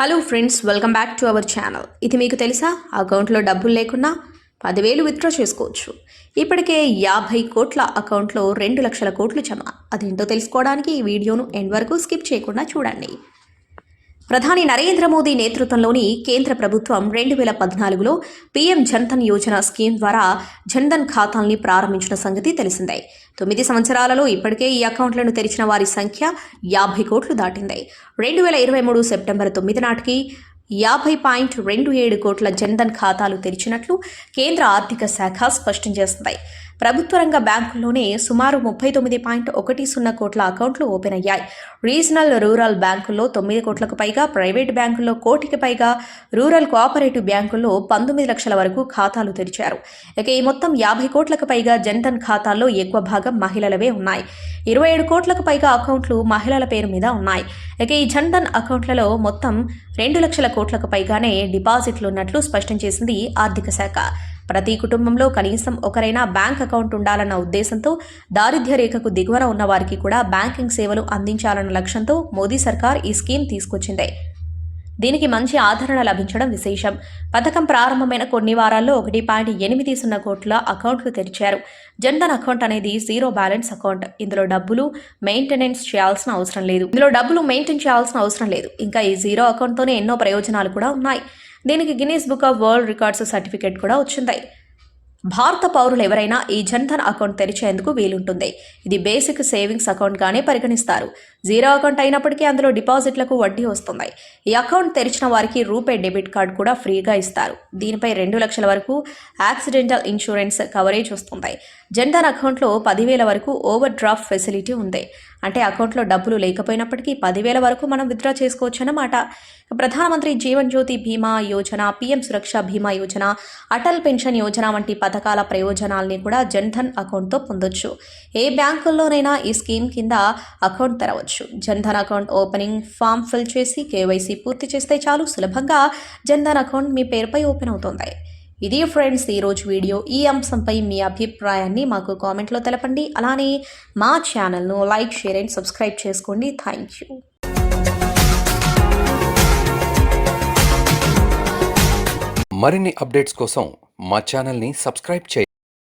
Hello friends welcome back to our channel ఇది మీకు తెలుసా? అకౌంట్లో డబ్బులు లేకున్నా పదివేలు విత్డ్రా చేసుకోవచ్చు. ఇప్పటికే యాభై కోట్ల అకౌంట్లో రెండు లక్షల కోట్లు జమ. అదేంటో తెలుసుకోవడానికి ఈ వీడియోను ఎండ్ వరకు స్కిప్ చేయకుండా చూడండి. ప్రధాని నరేంద్ర మోదీ నేతృత్వంలోని కేంద్ర ప్రభుత్వం రెండు వేల పద్నాలుగులో పీఎం జన్ధన్ యోజన స్కీమ్ ద్వారా జన్ధన్ ఖాతాల్ని ప్రారంభించిన సంగతి తెలిసిందే. తొమ్మిది సంవత్సరాలలో ఇప్పటికే ఈ అకౌంట్లను తెరిచిన వారి సంఖ్య యాభై కోట్లు దాటింది. రెండు వేల ఇరవై మూడు సెప్టెంబర్ తొమ్మిది నాటికి యాభై పాయింట్ రెండు ఏడు కోట్ల జన్ధన్ ఖాతాలు తెరిచినట్లు కేంద్ర ఆర్థిక శాఖ స్పష్టం చేస్తున్నాయి ప్రభుత్వ రంగ బ్యాంకుల్లోనే సుమారు ముప్పై తొమ్మిది పాయింట్ ఒకటి సున్నా కోట్ల అకౌంట్లు ఓపెన్ అయ్యాయి. రీజనల్ రూరల్ బ్యాంకుల్లో తొమ్మిది కోట్లకు పైగా ప్రైవేట్ బ్యాంకుల్లో కోటికి పైగా రూరల్ కోఆపరేటివ్ బ్యాంకుల్లో పంతొమ్మిది లక్షల వరకు ఖాతాలు తెరిచారు. ఇక ఈ మొత్తం యాభై కోట్లకు పైగా జన్ధన్ ఖాతాల్లో ఎక్కువ భాగం మహిళలవే ఉన్నాయి. ఇరవై ఏడు కోట్లకు పైగా అకౌంట్లు మహిళల పేరు మీద ఉన్నాయి. ఇక ఈ జన్ధన్ అకౌంట్లలో మొత్తం రెండు లక్షల కోట్లకు పైగానే డిపాజిట్లు ఉన్నట్లు స్పష్టం చేసింది ఆర్థిక శాఖ. ప్రతి కుటుంబంలో కనీసం ఒకరైనా బ్యాంక్ అకౌంట్ ఉండాలన్న ఉద్దేశంతో దారిద్ర్య రేఖకు దిగువన ఉన్న వారికి కూడా బ్యాంకింగ్ సేవలు అందించాలన్న లక్ష్యంతో మోదీ సర్కార్ ఈ స్కీమ్ తీసుకొచ్చింది. దీనికి మంచి ఆదరణ లభించడం విశేషం. పథకం ప్రారంభమైన కొన్ని వారాల్లో ఒకటి పాయింట్ ఎనిమిది సున్నా కోట్ల అకౌంట్లు తెరిచారు. జన్ధన్ అకౌంట్ అనేది జీరో బ్యాలెన్స్ అకౌంట్. ఇందులో డబ్బులు మెయింటెనెన్స్ చేయాల్సిన అవసరం లేదు. ఇందులో డబ్బులు మెయింటైన్ చేయాల్సిన అవసరం లేదు. ఇంకా ఈ జీరో అకౌంట్తోనే ఎన్నో ప్రయోజనాలు కూడా ఉన్నాయి. దీనికి Guinness book of world records certificate కూడా వచ్చింది. భారత పౌరులు ఎవరైనా ఈ జన్ధన్ అకౌంట్ తెరిచేందుకు వీలుంటుంది. ఇది బేసిక్ సేవింగ్స్ అకౌంట్గానే పరిగణిస్తారు. జీరో అకౌంట్ అయినప్పటికీ అందులో డిపాజిట్లకు వడ్డీ వస్తుంది ఈ అకౌంట్ తెరిచిన వారికి రూపే డెబిట్ కార్డ్ కూడా ఫ్రీగా ఇస్తారు. దీనిపై రెండు లక్షల వరకు యాక్సిడెంటల్ ఇన్సూరెన్స్ కవరేజ్ వస్తుంది. జన్ధన్ అకౌంట్లో పదివేల వరకు ఓవర్ డ్రాఫ్ట్ ఫెసిలిటీ ఉంది. అంటే అకౌంట్లో డబ్బులు లేకపోయినప్పటికీ పదివేల వరకు మనం విత్డ్రా చేసుకోవచ్చు అన్నమాట ప్రధానమంత్రి జీవన్ జ్యోతి బీమా యోజన పీఎం సురక్ష బీమా యోజన అటల్ పెన్షన్ యోజన వంటి పథకాల ప్రయోజనాల్ని కూడా జన్ధన్ అకౌంట్తో పొందొచ్చు. ఏ బ్యాంకుల్లోనైనా ఈ స్కీమ్ కింద అకౌంట్ తెరవచ్చు. Jan Dhan account opening form fill చేసి కేవైసీ పూర్తి చేస్తే చాలు సులభంగా జన్ధన్ అకౌంట్ మీ పేరుపై ఓపెన్ అవుతుంది. ఇది ఫ్రెండ్స్ ఈరోజు వీడియో ఈ అంశంపై మీ అభిప్రాయాన్ని మాకు కామెంట్లో తెలపండి. అలానే మా ఛానల్ను లైక్ షేర్ అండ్ సబ్స్క్రైబ్ చేసుకోండి. థ్యాంక్ యూ మరిన్ని అప్డేట్స్ కోసం మా ఛానల్ని సబ్స్క్రైబ్ చేయండి.